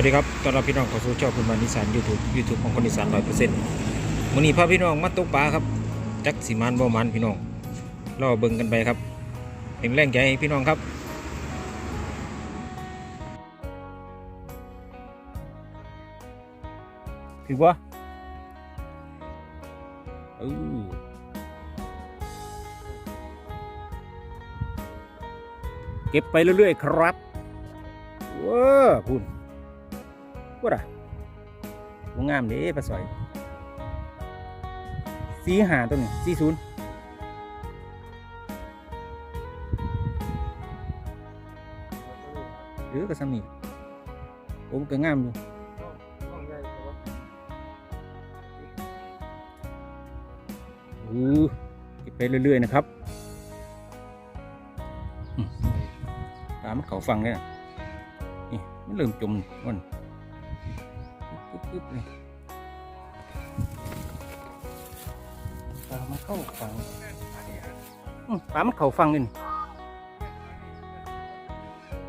วัสดีครับ ตอนรับพี่น้องเข้าสู่ช่องคุณมานิสานยูทูบยูทูบของคนอีสานร้อยเปอร์เซ็นต์วันนี้พาพี่น้องมาตกปลาครับ จักสีมันบ่มันพี่น้องรอเบิ่งกันไปครับเป็นแรงใจให้พี่น้องครับถือว่าเออเก็บไปเรื่อยๆครับว้าคุณ ว่าอะวงงามเด้ปลาสอยสีหาตัวนี้สีศูนย์หรือกระสังนี่โอ้มันก็งามอยู่อือเก็บไปเรื่อย ๆ นะครับตามมันเขาฟังเลยนะนี่ มันเริ่มจมมัน ปึ๊บเลยปลามันเข้าฟังปลามันเข้าฟังนี่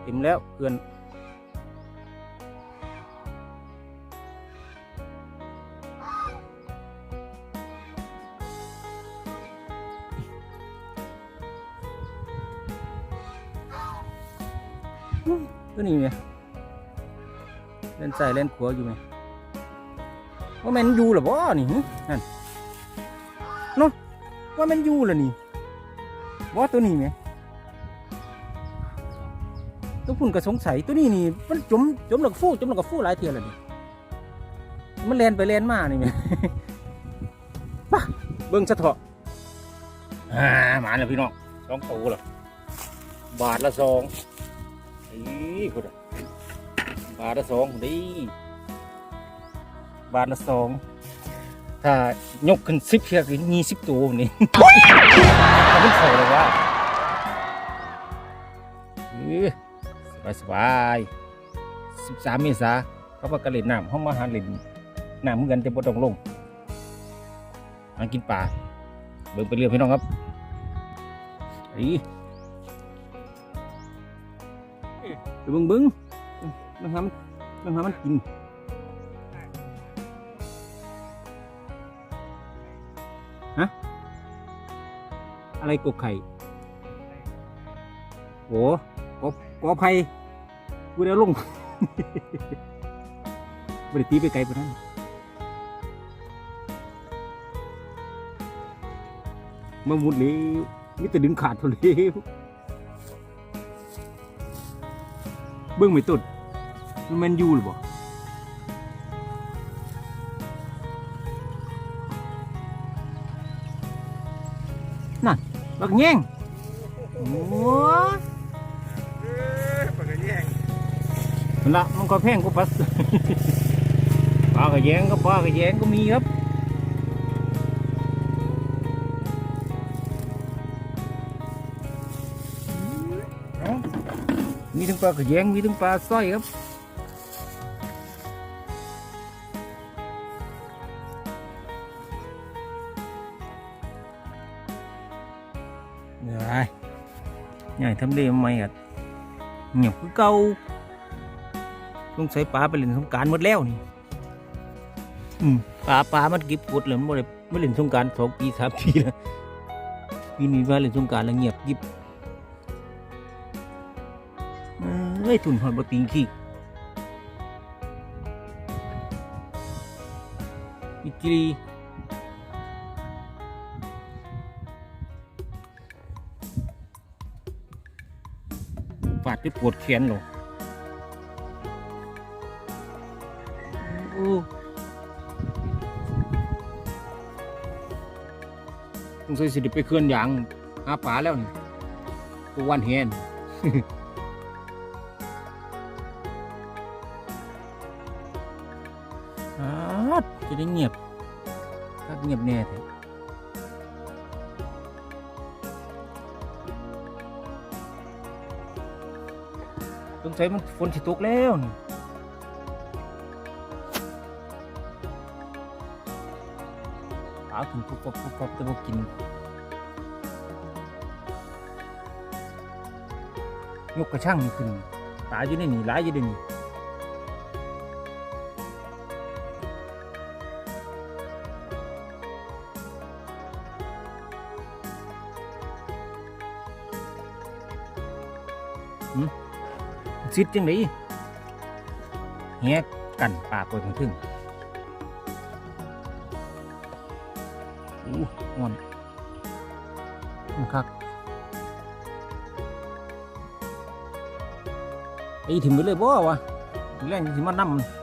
เต็มแล้วเกินตัวนี้เนี่ยเล่นใส่เล่นขัวอยู่ไหม ว่าแมันอยู่หรอบ่นี่นั่นเนาะว่าแมันอยู่หรอนี่บ่ตัวนี้ไหมตัวพุ่นก็สงสัยตัวนี้นี่มันจมจมหลักฟูจมหลักฟูหลายเทียแล้วนี่มันแลนไปแลนมานี่ไหมปะเบิ่งสะเถาะอ่ามาแล้วพี่น้องสองตัวหรอบาทละสองอีคุณอะบาทละสองดี บาทละสองถ้ายกขึ้นสิบเพียกยี่สิบตัวนี่ทำเป็นเขาเลยว่าสบายสบายสิบสามเมษาเขาว่ากระเล่นน้ำเขามาหาเล่นน้ำเหมือนกันแต่บ่ต้องลงมากินปลาเบิ่งไปเรื่อยพี่น้องครับอีไปเบิ่งเบิ่งมันทำมันทำมันกิน อะไรกบไข่โหกบกอไผ่กูเดี๋ยวลงบริตีไปไกลปานนั้นมาหมุดเลยมิต่ดึงขาดท่าเลยเบิ้องไม่ตุดมันแมนยูหรือบ่นั่น บักแง่งโอ้มันละมันก็แพงกว่าปัสปลากระแยงก็ปลากระแยงก็มีครับเอ้ามีทั้งปลากระแยงมีทั้งปลาสร้อยครับ เหนื่อยใหญ่ทำเลทำไมอะเงียบคือเก่าต้องใส่ปลาไปเล่นสงการหมดแล้วนี่อืมปลาปลามันก็บกดเลยมันบ่ได้ไม่เล่นสงการสองปีสามปีแล้วปีนี้มาเล่นสงการแล้วเงียบกิบเอ้ยทุนหอนบติงขี้อิจรีาดที่ปวดแขนหรอโอ้สงสัยสิได้ไปเคลื่อนยางหาปลาแล้วนี่ตัววันเห็นอาดจะได้เงียบถ้าเงียบแน่เถอ งสัยมันฝนสิตกแล้วนี่หากินปุ๊พุบปุ๊บปุ๊บแต่บกินยกกระช่างขึ้นตายอยู่ในนี่หลายอยู่ในนี่嗯。Hmm? ซิดจังไดแหกกันปากไปถึงถึงอู้อ่อนมันคักไอ้ถิ่มไปเลยบ่วะแรงสิมานำ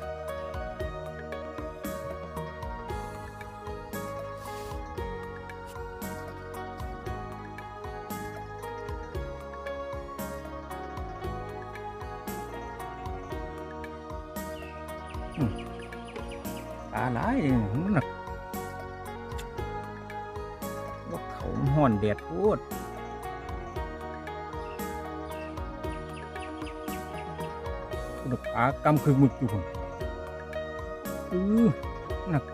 ปลาหลายมันน่ะว่าเขาห่อนแดดโคตรคุณปลากำคือมึกอยู่คนอือหนัก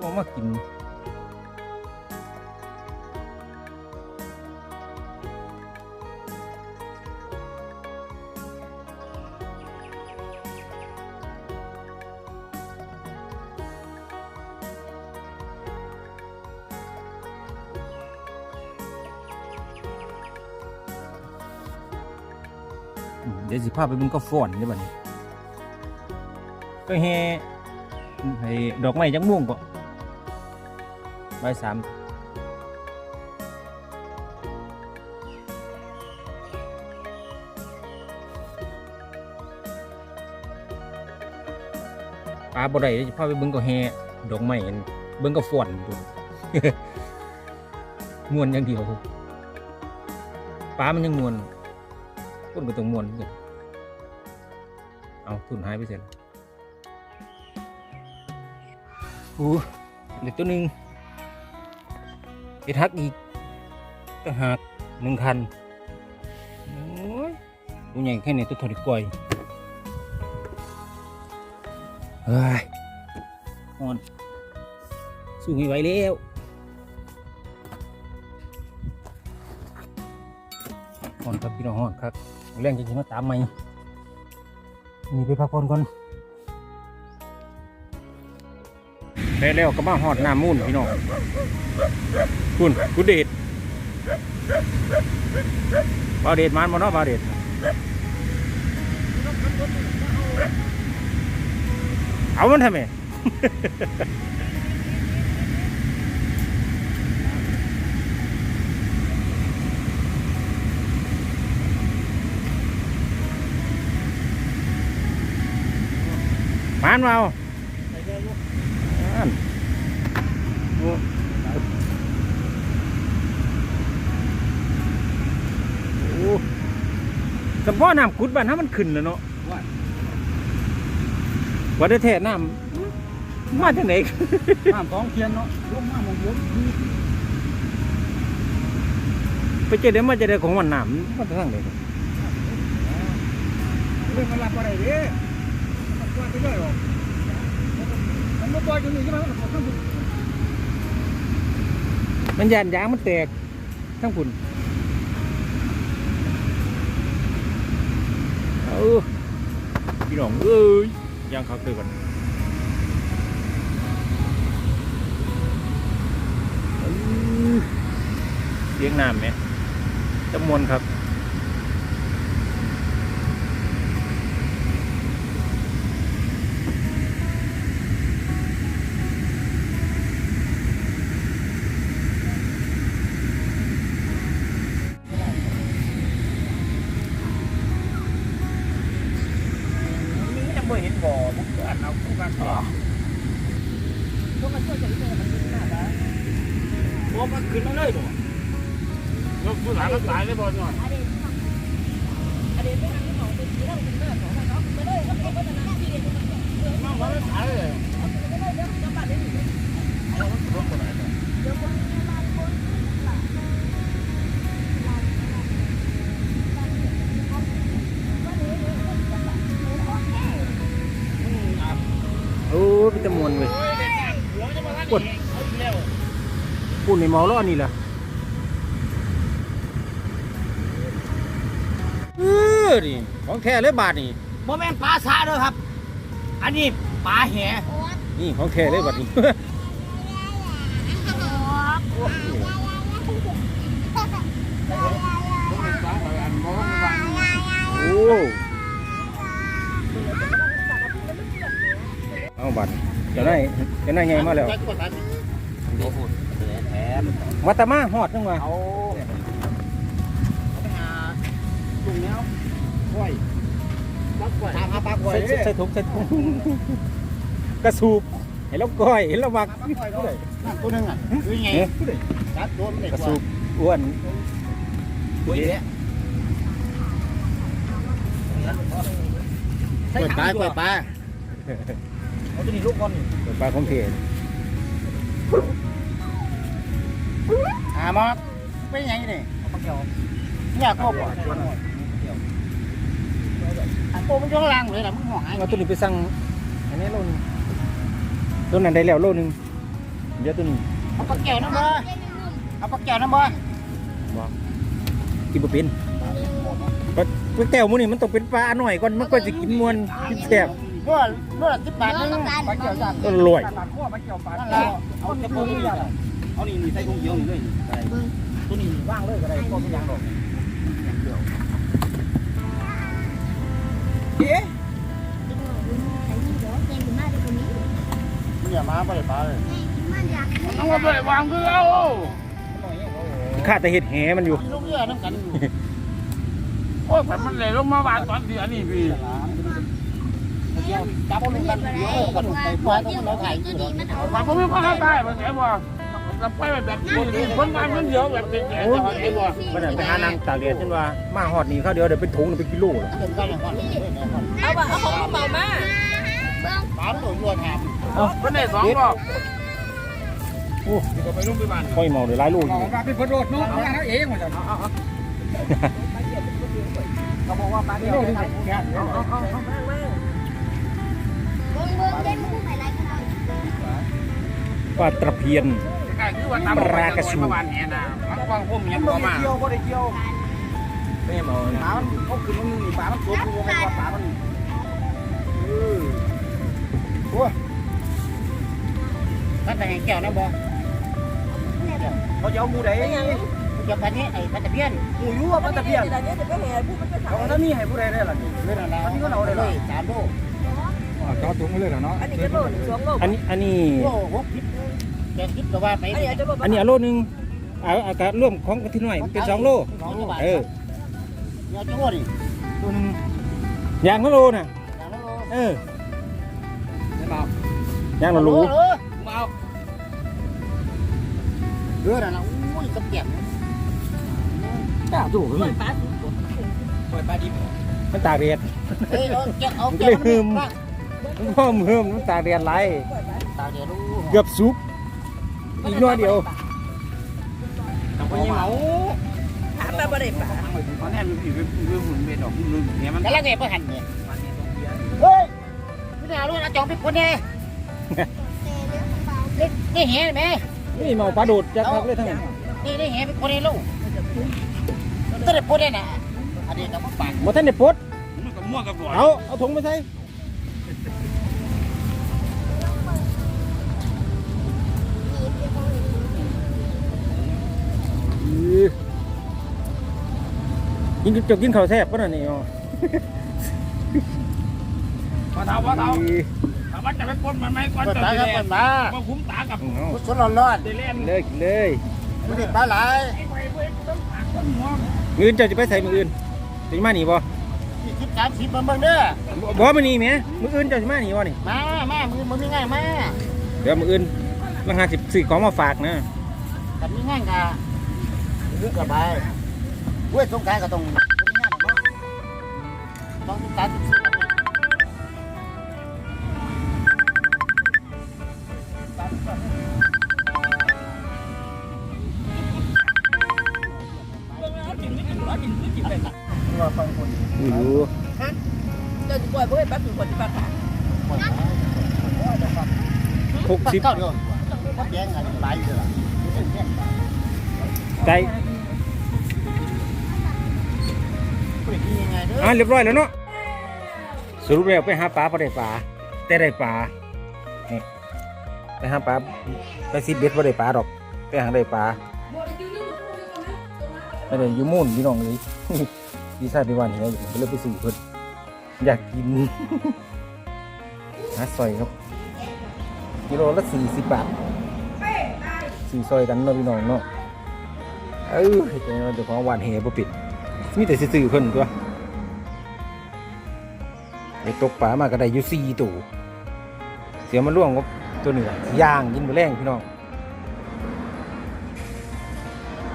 ว่ามากิน เดี๋ยวสิพาไปมึงก็ฟ้อนได้บัดนี้ ก็แห่ให้ดอกไม้จังม่วงก็ใบสามปลาบ่ได้เดี๋ยวพาไปเบิ่งก็แห่ดอกไม้เบิ่งก็ฟ้อนดูมวนอย่างเดียวปลามันยังมวนคนก็ต้องมวนเหมือนกัน เอาทุนหายไปเสร็จโอ้เหลือตัวหนึ่งไอ้ทักอีกต่างหากหนึ่งคันโอ้ยตัวใหญ่แค่ไหนตัวถอดกล้วยเฮ้ยฮอนสู้ไม่ไหวแล้วฮอนครับพี่น้องฮอนครับแรงจริงๆมาตามไหม มีไปพักผ่อนก่อนแล้วแล้วก็มาหอดหน้ามูนพี่น้องคุณคุณเดชบาเดชมันมาเนาะบาเดชเอามันทำไม มานมาเอาอันโอ้โอ้สมพ่อน้ำกุดบ้านถ้ามันขึ้นแล้วเนาะว่าได้แท้น้ำมาจากไหนน้ำสองเทียนเนาะลงมาหมองบนไปเจอเดี๋ยวมาเจอเดี๋ยวของมันน้ำมันจะทั้งไหนเรื่องมันรับอะไรเด้ มันปล่อยไปเรื่อยหรอกมันมาปล่อยจนนี่ใช่ไหมมันขอข้างบนมันยานยางมันแตกทั้งพุ่นเออพี่น้องเอ้ยยางคักเลยกันเลี้ยงน้ำไหมจำมวนครับ กันต่อพวกมันช่วยจะได้มันขึ้นหน้าได้บ่มันขึ้นมาเลยบ่ยกตัวหลันก็ตายเลยบ่หน่อยน้องมันตายเลยเอามันรถตัวไหนเนี่ยโอ้เป็นจำมวน เว้ยกดเอาอีกแล้วปุ่นในเมาล้อนี่แหละเออนี่ของแท้เลยบาทนี่โมแมนปลาซาเด้อครับ อันนี้ปลาแหนี่ของแท้เลยบาทนี่โอ้ เอาบัตรเดี๋ยวได้เดี๋ยวได้ไงมาแล้วโอ้โหแถมวัตมาฮอดจังวะเอาไปหาลุงแล้วกล้วยปักกล้วยตามหาปักกล้วยใส่ใส่ถุงใส่ถุงกระสูบเห็นแล้วก้อยเห็นแล้ววักปักกล้วยด้วยนั่นตัวนึงอะคือไงเอ๊ะจัดโดนเลยกระสูบอ้วนกล้วยเนี่ยกล้วยปลากล้วยปลา เอาตัวนี้ลูกก่อนปลาของเทศหามาเป็นยังไงนี่เนี่ยก็บ่โอ้มันย้อนล่างเลยล่ะมึงหายเอาตัวนี้ไปสั่งอันนี้โลนึงตัวนั้นได้แล้วโลนึงเดี๋ยวตัวนี้เอาปลาแก้วน้ำบ่เอาปลาแก้วน้ำบ่กินบ่เป็นปลาปลาแก้วหมูนี่มันต้องเป็นปลาหน่อยก่อนมันก็จะกินมวนกินแซ่บ นวดนวดสิบบาทนึงปลาแก้วจ้ะอร่อยนั่นแหละเอาจะปูนี่เอานี่นี่ใส่ถุงเดียวนี่เลยตัวนี้ว่างเลยก็ได้ก็ไม่ยังหรอกเอ๊ะเนี่ยมาบ่ได้ปลาเลยเอาบ่ได้วางคือเอาข้าแต่เห็ดแหมันอยู่ลูกเรือน้ำกันอยู่โอ้ยมันเลยลงมาวางตอนเดือนนี่พี่ จับลงกันเดียวกันไปปล่อยต้องเราถ่ายอยู่หรอกมันก็ไม่ค่อยเข้าใจมันไงบ่จะไปแบบนี้คนงานมันเยอะแบบเป็นแก่จะไงบ่มันไปหานางตากแดดจนว่ามาฮอดนี่เขาเดียวเดี๋ยวเป็นถุงเดี๋ยวเป็นกิโลเลยเดินกันอกเอาว่าเอาของเมามาปามตัวรัวแถมคนได้สองรอบโอ้ก็ไปลุ่มไปบ้านค่อยเมาเดี๋ยวหลายลูกอยู่มาเป็นพดโดดนู้นมาเองมาจากเขาบอกว่าปลาเดียว ปลาตะเพียนคือว่าตามมาบ้านเนี่ยนะมันกว้างพุ่มยังพอมาเกี่ยวบ่ได้เกี่ยวไม่เมาปลามันเขาขึ้นมันนี่ปลามันตัวกูไม่ว่าปลามันเออโอ้ยถ้าแต่แก้วนะบ่เขาจะเอามูใดจะปลานี้ไอ้ปลาตะเพียนหมูยั่วปลาตะเพียนเดี๋ยวนี้จะไปเห็นผู้มันไปถามเขาถ้ามีให้ผู้ใดได้ล่ะนี่เรื่องอะไรอันนี้ก็เราเลยสามโล จอดถุงเลยเหรอเนาะอันนี้จะโลหนึ่งสองโลดอันนี้อันนี้โลหกสิบแกคิดก็ว่าไปอันนี้จะโลอันนี้เอาโลนึงเอาเอาการร่วมของที่หน่อยเป็นสองโลสองโลบาทเออเนี่ยจังหวะนี่ตัวนึงยางละโลน่ะยางละโลเออไม่เมายางละโลเออเมาเออน่ะอุ้ยกับแก้มจ้าถูกปล่อยปลาสุกปล่อยปลาดิบมันตากแดดเฮ้ยเอาแก้วเอาแก้วมันมัน พ่อมเฮิมมันตากแดดไหลายตาเดี๋ยวรู้เกือบสุกอีกน้อยเดียวแต่คนยังเมาถามมาบ่ได้ปลาตอนนี้มันผิดเรื่องหุ่นเบ็ดออกลืมเนี่ยมันกำลังเก็บไปหันเนี่ยเฮ้ยพี่ดาวรู้นะจองเป็นคนเนี่ยนี่นี่เห็นไหมนี่เมาปลาโดดจักพักเลยทั้งนั้นนี่นี่เห็นเป็นคนเนี่ยลูกตัวเด็กคนเนี่ยนะอันนี้กับปากบ่ทันได้ปลดมันก็มั่วกับบ่อยเอาเอาถุงมาใส่ กินจบกินข้าวแซ่บป่ะน่ะนี่อ๋อพอเท่าพอเท่าถามว่าจะไปปนมันไหมก่อนเปิดจะตาครับเรียเปินดมาก็คุ้มตากับเอาสดร้อนเดเล่นเลยกินเลยๆไม่ได้ปลาไหลมืออื่นเจ้าจะไปใส่มืออื่นสิมาหนีบ่ที่คิดสามสิบเบิ่งเด้อบ่มาหนีแหมมืออื่นเจ้าสิมาหนีบ่นี่มามามือมันมีง่ายมาเดี๋ยวมืออื่นลังหาสิบสี่ของมาฝากนะกับมีง่ายกะลึกกับไป เว้ยสงการก็ต้องต้องสิบสามสิบสี่ ไม่รู้ เดี๋ยวจะปล่อยบ่ให้ปลาสุกคนที่ปลาขา หกสิบ เก้าเดียววัดแยงอะไรหลายอยู่ล่ อ่าเรียบร้อยแล้วเนาะสรุปแล้วไปหาปลาพอได้ปลาแต่ได้ปลานี่ไปหาปลาไปซิดเบ็ดพอได้ปลาดอกไปหาได้ปลาไม่ได้ยูมุ่นพี่น้องเลยพี่ชายไปวันเหียอยู่ผมก็เลยไปซื้อเพิ่นอยากกินหาซอยครับกิโลละสี่สิบบาทสี่ซอยกันเนาะพี่น้องเนาะเออเจ้าเจ้าของหวานเหียบ่ปิดมีแต่ซื้อเพิ่นตัว ไปตกปลามาก็ได้อยู่สี่ตัวเสียมาล่วงกับตัวหนึ่งย่างกินบ่แรงพี่น้อง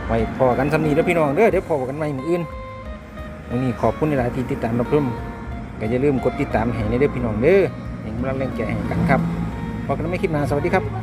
ไว้พอกันสำนีแล้วพี่น้องเด้อเดี๋ยวพอกันใหม่มืออื่นวันนี้ขอบคุณหลายที่ติดตามรับชมก็อย่าลืมกดติดตามให้ในเด้อพี่น้องเด้อให้กำลังแรงใจให้กันครับพอกันไม่คลิปหน้าสวัสดีครับ